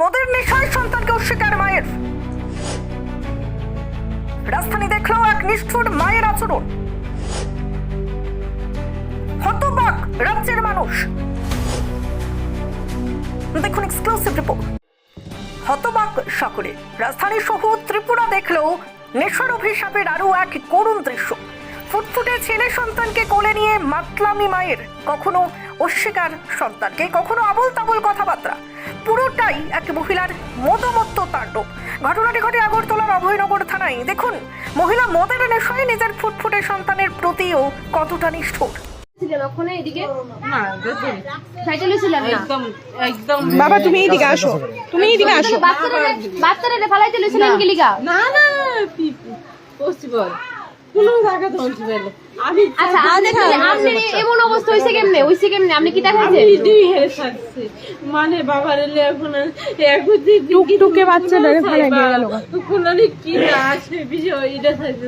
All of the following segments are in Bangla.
মদের নেশায় সন্তানকে অস্বীকার মায়ের। রাজধানী দেখল এক নিষ্ঠুর মায়ের আচরণ। হতবাক রাজ্যের মানুষ। দেখুন এক্সক্লুসিভ রিপোর্ট হতবাক সকলে রাজধানী সহ ত্রিপুরা দেখলেও নেশার অভিশাপের আরও এক করুণ দৃশ্য। ফুটফুটে ছেলে সন্তানকে কোলে নিয়ে মাতলামি মায়ের কখনো অস্বীকার সন্তানকে কখনো আবল তাবল কথাবার্তা। পুরোটাই এক মহিলার মদমত্ত তাণ্ডব। ঘটনাটি ঘটে আগরতলার অভয়নগর থানায়। দেখুন মহিলা মদের নেশায় নিজের ফুটফুটে সন্তানের প্রতিও কতটা নিষ্ঠুর। বাবা তুমি এইদিকে আসো। তুমি এইদিকে আসো। বাচ্চারা বাচ্চারা ফালাইতে লিগা? না না পসিবল কোন জায়গা আমি আচ্ছা আপনি আপনি এমন অবস্থা হইছে কেমনে? হইছে কেমনে? আপনি কি দেখাইছেন? দুই হেরে থাকছে। মানে বাবার এলে এখন আর- এখন ফেলে গেল। কি না আসে বিষয় এটা থাকছে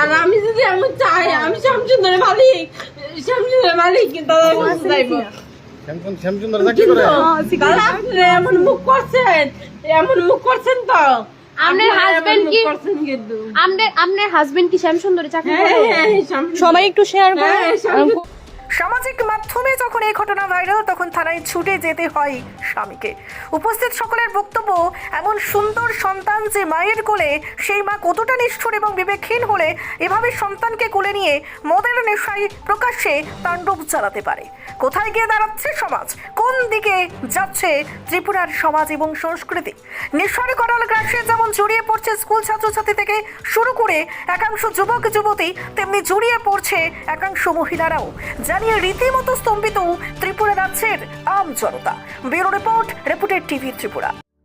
আর আমি যদি এমন চাই আমি শ্যামচন্দ্রের মালিক। যাইবো চাকরি করে? দাদা আপনি এমন মুখ করছেন। এমন মুখ করছেন তো? আপনার মুখ কি- আপনার আপনার হাজবেন্ড কি শ্যামসুন্দরে চাকরি হ্যাঁ করে হ্যাঁ সবাই একটু শেয়ার করো। হ্যাঁ, সামাজিক মাধ্যমে যখন এই ঘটনা ভাইরাল তখন থানায় ছুটে যেতে হয় স্বামীকে। উপস্থিত সকলের বক্তব্য এমন সুন্দর সন্তান যে মায়ের কোলে সেই মা কতটা নিষ্ঠুর এবং বিবেকহীন হলে এভাবে সন্তানকে কোলে নিয়ে মদের নেশায় প্রকাশ্যে তাণ্ডব চালাতে পারে। কোথায় গিয়ে দাঁড়াচ্ছে সমাজ? কোন দিকে যাচ্ছে ত্রিপুরার সমাজ এবং সংস্কৃতি? নেশার করাল গ্রাসে জড়িয়ে পড়ছে স্কুল ছাত্রছাত্রী থেকে শুরু করে একাংশ যুবক, যুবতী, তেমনি জড়িয়ে পড়ছে একাংশ মহিলারাও। জানিয়ে রীতিমতো স্তম্ভিত ত্রিপুরা রাজ্যের আম জনতা। Bureau report, reputed TV Tripura.